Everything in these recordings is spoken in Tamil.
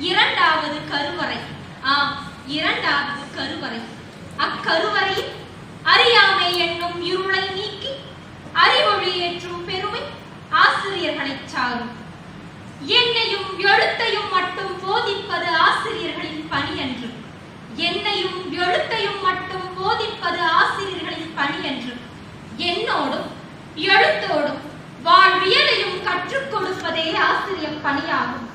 இரண்டாவது கருவறை. ஆம் இரண்டாவது கருவறை. அக்கருவறையில் அறியாமை என்னும் இருளை நீக்கி அறிவொளி ஏற்றும் பெருமை ஆசிரியர்களைச் சாரும். என்னையும் எழுத்தையும் மட்டும் போதிப்பது ஆசிரியர்களின் பணி என்று என்னையும் எழுத்தையும் மட்டும் போதிப்பது ஆசிரியர்களின் பணி என்று என்னோடும் எழுத்தோடும் வாழ்வியலையும் கற்றுக் கொடுப்பதே ஆசிரியர் பணியாகும்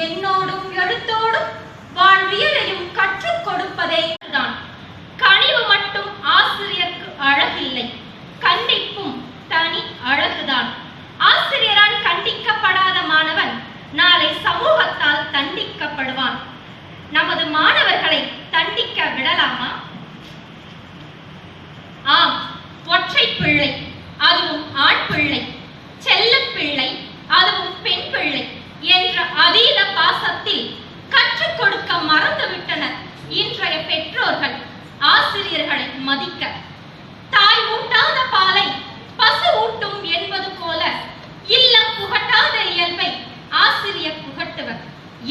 என்னோடும் எழுத்தோடும் வாழ்வியலையும் கற்றுக் கொடுப்பதே தான் கனிவு மட்டும் ஆசிரியருக்கு அழகில்லை கண்டிப்பும் தனி அழகுதான். ஆசிரியரால் கண்டிக்கப்படாத மாணவன் நாளை சமூகத்தால் தண்டிக்கப்படுவான். நமது மாணவர்களை தண்டிக்க விடலாமா? ஆம் ஒற்றை பிள்ளை அதுவும் ஆண் பிள்ளை செல்லப் பிள்ளை அதுவும் பெண் பிள்ளை என்ற அதீத பாசத்தில் கற்றுக் கொடுக்க மறந்துவிட்டனர் இன்றைய பெற்றோர்கள் ஆசிரியர்களை மதிக்க. தாய் ஊட்டாத பாலை பசு ஊட்டும் என்பது போல இல்லம் புகட்டாத இயல்பை ஆசிரியர் புகட்டுவர்.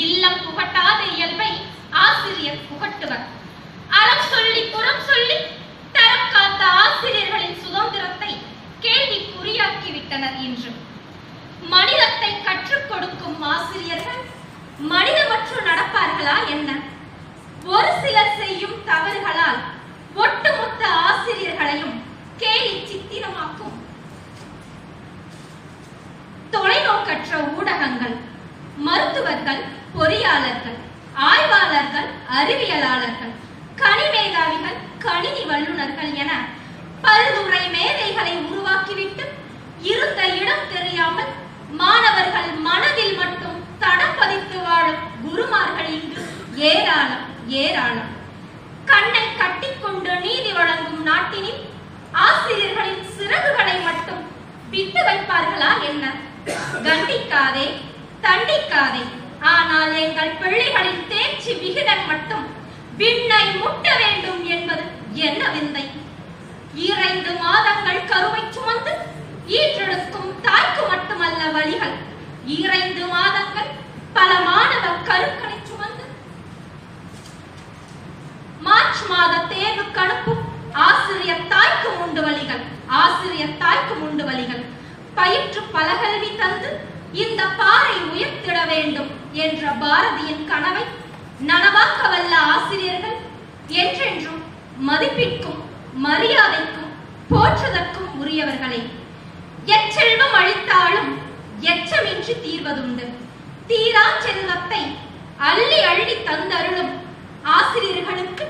இல்லம் புகட்டாத இயல்பை ஆசிரியர் புகட்டுவர். அறம் சொல்லி புறம் சொல்லி தரம் காத்த ஆசிரியர்களின் சுதந்திரத்தை கேள்விக்குறியாக்கி விட்டனர் இன்று மனிதத்தை கற்றுக் கொடுக்கும் ஆசிரியர்கள் மனிதமற்று நடப்பார்களா என்ன? ஒரு சிலர் செய்யும் தவறுகளால் ஒட்டுமொத்த ஆசிரியர்களையும் கேலி சித்திரமாக்கும். தொலைநோக்கற்ற ஊடகங்கள் மருத்துவர்கள் பொறியாளர்கள் ஆய்வாளர்கள் அறிவியலாளர்கள் கனிமேதாவிகள் கணினி வல்லுநர்கள் என பல்துறை மேதைகளை உருவாக்கிவிட்டு இருந்த இடம் தெரியாமல் மாணவர்கள் மனதில் மட்டும் தடம் பதித்து வாழும் குருமார்கள் இன்று ஏராளம் ஏராளம். கண்ணை கட்டிக்கொண்டு நீதி வழங்கும் நாட்டினில் ஆசிரியர்களின் சிறகுகளை மட்டும் விட்டு வைப்பார்களா என்ன? கண்டிக்காதே தண்டிக்காதே. ஆனால் எங்கள் பிள்ளைகளின் தேர்ச்சி விகிதம் மட்டும் விண்ணை முட்ட வேண்டும் என்பது என்ன விந்தை? ஈரைந்து மாதங்கள் கருவை சுமந்து ஈற்றெடுக்கும் தாய்க்கு மட்டுமல்ல வழிகள். ஈரைந்து மாதங்கள் பல மாணவ கருக்களை சுமந்து மார்ச் மாத தேர்வுக்கு அனுப்பும் ஆசிரியர் தாய்க்கு உண்டு வழிகள் ஆசிரியர் தாய்க்கு உண்டு வழிகள். பயிற்று பலகல்வி தந்து இந்த பாறை உயர்த்திட வேண்டும் என்ற பாரதியின் கனவை நனவாக்க வல்ல ஆசிரியர்கள் என்றென்றும் மதிப்பிற்கும் மரியாதைக்கும் போற்றுதற்கும் உரியவர்களே. எச்செல்வம் அழித்தாலும் எச்சமின்றி தீர்வதுண்டு. தீரா செல்வத்தை அள்ளி அள்ளி தந்தருளும் ஆசிரியர்களுக்கு